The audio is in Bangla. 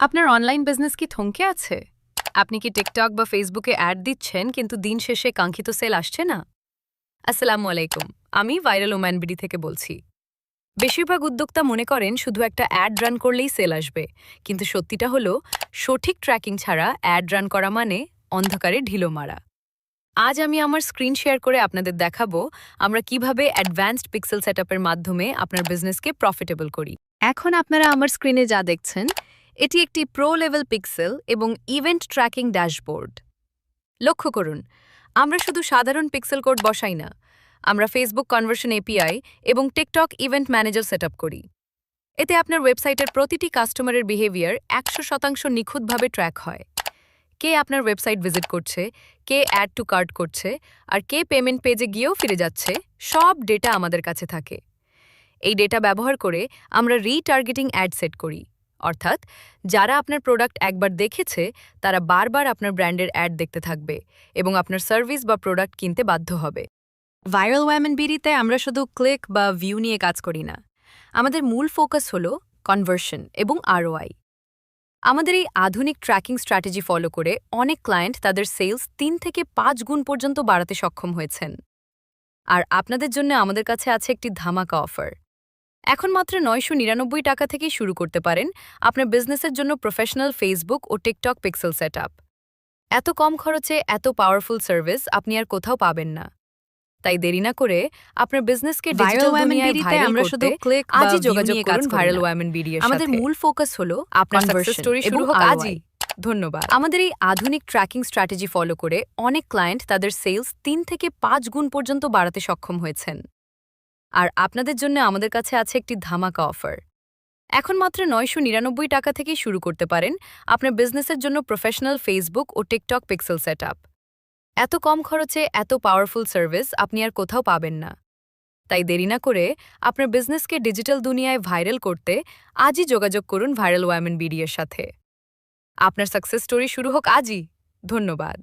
আপনার অনলাইন বিজনেস কি থমকে আছে? আপনি কি টিকটক বা ফেসবুকে অ্যাড দিচ্ছেন, কিন্তু দিন শেষে কাঙ্ক্ষিত সেল আসছে না? আসসালামু আলাইকুম, আমি ভাইরাল ওম্যান বিডি থেকে বলছি। বেশিরভাগ উদ্যোক্তা মনে করেন শুধু একটা অ্যাড রান করলেই সেল আসবে, কিন্তু সত্যিটা হলো, সঠিক ট্র্যাকিং ছাড়া অ্যাড রান করা মানে অন্ধকারে ঢিলো মারা। আজ আমি আমার স্ক্রিন শেয়ার করে আপনাদের দেখাবো, আমরা কীভাবে অ্যাডভান্সড পিক্সেল সেটআপের মাধ্যমে আপনার বিজনেসকে প্রফিটেবল করি। এখন আপনারা আমার স্ক্রিনে যা দেখছেন এটি একটি প্রো লেভেল পিক্সেল এবং ইভেন্ট ট্র্যাকিং ড্যাশবোর্ড। লক্ষ্য করুন, আমরা শুধু সাধারণ পিক্সেল কোড বসাই না, আমরা ফেসবুক কনভার্সন এপিআই এবং টিকটক ইভেন্ট ম্যানেজার সেট করি। এতে আপনার ওয়েবসাইটের প্রতিটি কাস্টমারের বিহেভিয়ার একশো শতাংশ নিখুঁতভাবে ট্র্যাক হয়। কে আপনার ওয়েবসাইট ভিজিট করছে, কে অ্যাড টু কার্ট করছে, আর কে পেমেন্ট পেজে গিয়েও ফিরে যাচ্ছে, সব ডেটা আমাদের কাছে থাকে। এই ডেটা ব্যবহার করে আমরা রিটার্গেটিং অ্যাড সেট করি। অর্থাৎ যারা আপনার প্রোডাক্ট একবার দেখেছে, তারা বারবার আপনার ব্র্যান্ডের অ্যাড দেখতে থাকবে এবং আপনার সার্ভিস বা প্রোডাক্ট কিনতে বাধ্য হবে। ভাইরাল ওয়ামেন বিডিতে আমরা শুধু ক্লিক বা ভিউ নিয়ে কাজ করি না। আমাদের মূল ফোকাস হল কনভার্সন এবং আরওআই আমাদের এই আধুনিক ট্র্যাকিং স্ট্র্যাটেজি ফলো করে অনেক ক্লায়েন্ট তাদের সেলস তিন থেকে পাঁচ গুণ পর্যন্ত বাড়াতে সক্ষম হয়েছেন। আর আপনাদের জন্য আমাদের কাছে আছে একটি ধামাকা অফার এখন মাত্র নয়শো নিরানব্বই টাকা থেকেই শুরু করতে পারেন আপনার বিজনেসের জন্য প্রফেশনাল ফেসবুক ও টিকটক পিক্সেল সেট এত কম খরচে এত পাওয়ারফুল সার্ভিস আপনি আর কোথাও পাবেন না। তাই দেরি না করে আপনার বিজনেসকে ডিজিটাল দুনিয়ায় ভাইরাল করতে আজই যোগাযোগ করুন ভাইরাল। ওয়ামেন বিডি আমাদের মূল ফোকাস হলো আপনার সাকসেস স্টোরি শুরু হোক আজই। ধন্যবাদ। আমাদের এই আধুনিক ট্র্যাকিং স্ট্র্যাটেজি ফলো করে অনেক ক্লায়েন্ট তাদের সেলস তিন থেকে পাঁচ গুণ পর্যন্ত বাড়াতে সক্ষম হয়েছেন। আর আপনাদের জন্য আমাদের কাছে আছে একটি ধামাকা অফার। এখন মাত্র নয়শো নিরানব্বই টাকা থেকেই শুরু করতে পারেন আপনার বিজনেসের জন্য প্রফেশনাল ফেসবুক ও টিকটক পিক্সেল সেট এত কম খরচে এত পাওয়ারফুল সার্ভিস আপনি আর কোথাও পাবেন না। তাই দেরি না করে আপনার বিজনেসকে ডিজিটাল দুনিয়ায় ভাইরাল করতে আজই যোগাযোগ করুন ভাইরাল ওয়ামেন বিডি এর সাথে। আপনার সাকসেস স্টোরি শুরু হোক আজই। ধন্যবাদ।